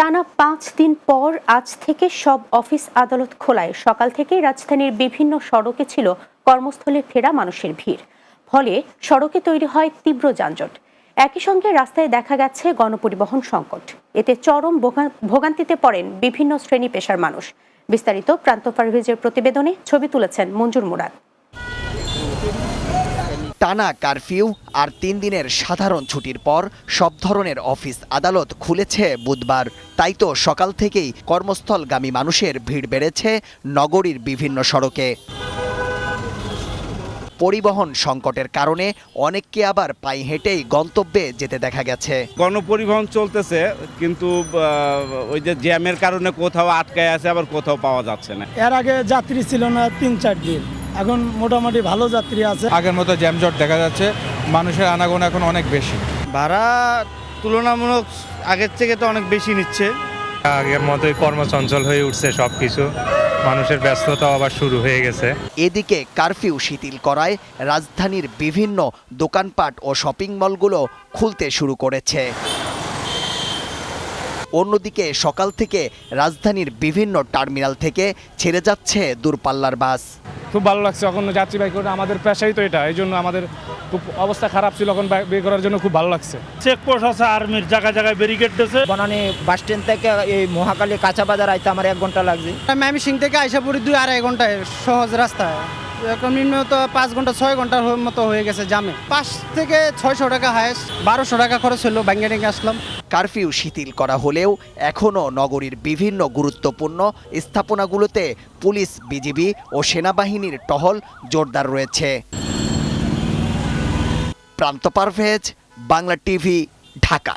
টানা পাঁচ দিন পর আজ থেকে সব অফিস আদালত খোলায়। সকাল থেকেই রাজধানীর বিভিন্ন সড়কে ছিল কর্মস্থলে ফেরা মানুষের ভিড়। ফলে সড়কে তৈরি হয় তীব্র যানজট। একই সঙ্গে রাস্তায় দেখা গেছে গণপরিবহন সংকট। এতে চরম ভোগা- ভোগান্তিতে পড়েন বিভিন্ন শ্রেণি পেশার মানুষ। বিস্তারিত প্রান্ত পারভেজের প্রতিবেদনে ছবি তুলেছেন মঞ্জুর মুরাদ। টানা কারফিউ আর তিন দিনের সাধারণ ছুটির পর সব ধরনের অফিস আদালত খুলেছে বুধবার। তাই তো সকাল থেকেই কর্মস্থলগামী মানুষের ভিড় বেড়েছে নগরীর বিভিন্ন সড়কে। পরিবহন সংকটের কারণে অনেককে আবার পায়ে হেঁটেই গন্তব্যে যেতে দেখা গেছে। গণপরিবহন চলতেছে কিন্তু ওই যে জ্যামের কারণে কোথাও আটকায় আছে আবার কোথাও পাওয়া যাচ্ছে না। এর আগে যাত্রী ছিল না তিন চার দিন। এখন মোটামুটি ভালো যাত্রী আছে। আগের মতো জ্যামজট দেখা যাচ্ছে মানুষের আনাগোনা এখন অনেক বেশি। ভাড়া তুলনামূলক আগের থেকে তো অনেক বেশি নিচ্ছে। আগের মতোই কর্মচঞ্চল হয়ে উঠছে সব কিছু মানুষের ব্যস্ততা আবার শুরু হয়ে গেছে। এদিকে কারফিউ শিথিল করায় রাজধানীর বিভিন্ন দোকানপাট ও শপিং মলগুলো খুলতে শুরু করেছে। অন্যদিকে সকাল থেকে রাজধানীর বিভিন্ন টার্মিনাল থেকে ছেড়ে যাচ্ছে দূরপাল্লার বাস। খুব ভালো লাগছে এখন যাত্রীবাহী করে। আমাদের পেশাই তো এটা এই জন্য আমাদের খুব অবস্থা খারাপ ছিল এখন বা- বের করার জন্য খুব ভালো লাগছে। চেকপোস্ট আছে আর্মির জায়গায় জায়গায় ব্যারিকেড দিয়েছে। বনানী বাস স্ট্যান্ড থেকে এই মহাকালী কাঁচা বাজার আইতে আমার এক ঘণ্টা লাগছে। ম্যামি সিং থেকে আইসাপুরি দুই আড়াই ঘন্টায় সহজ রাস্তায়। এখন নিম্নত পাঁচ ঘণ্টা, ছয় ঘণ্টার মতো হয়ে গেছে জামে। পাঁচ থেকে ছয়শো টাকা হায়েস্ট, বারোশো টাকা খরচ হলো ব্যাঙ্গে ডেঙ্গে আসলাম। কারফিউ শিথিল করা হলেও এখনও নগরীর বিভিন্ন গুরুত্বপূর্ণ স্থাপনাগুলোতে পুলিশ, বিজিবি ও সেনাবাহিনীর টহল জোরদার রয়েছে। প্রান্ত পারভেজ বাংলা টিভি, ঢাকা।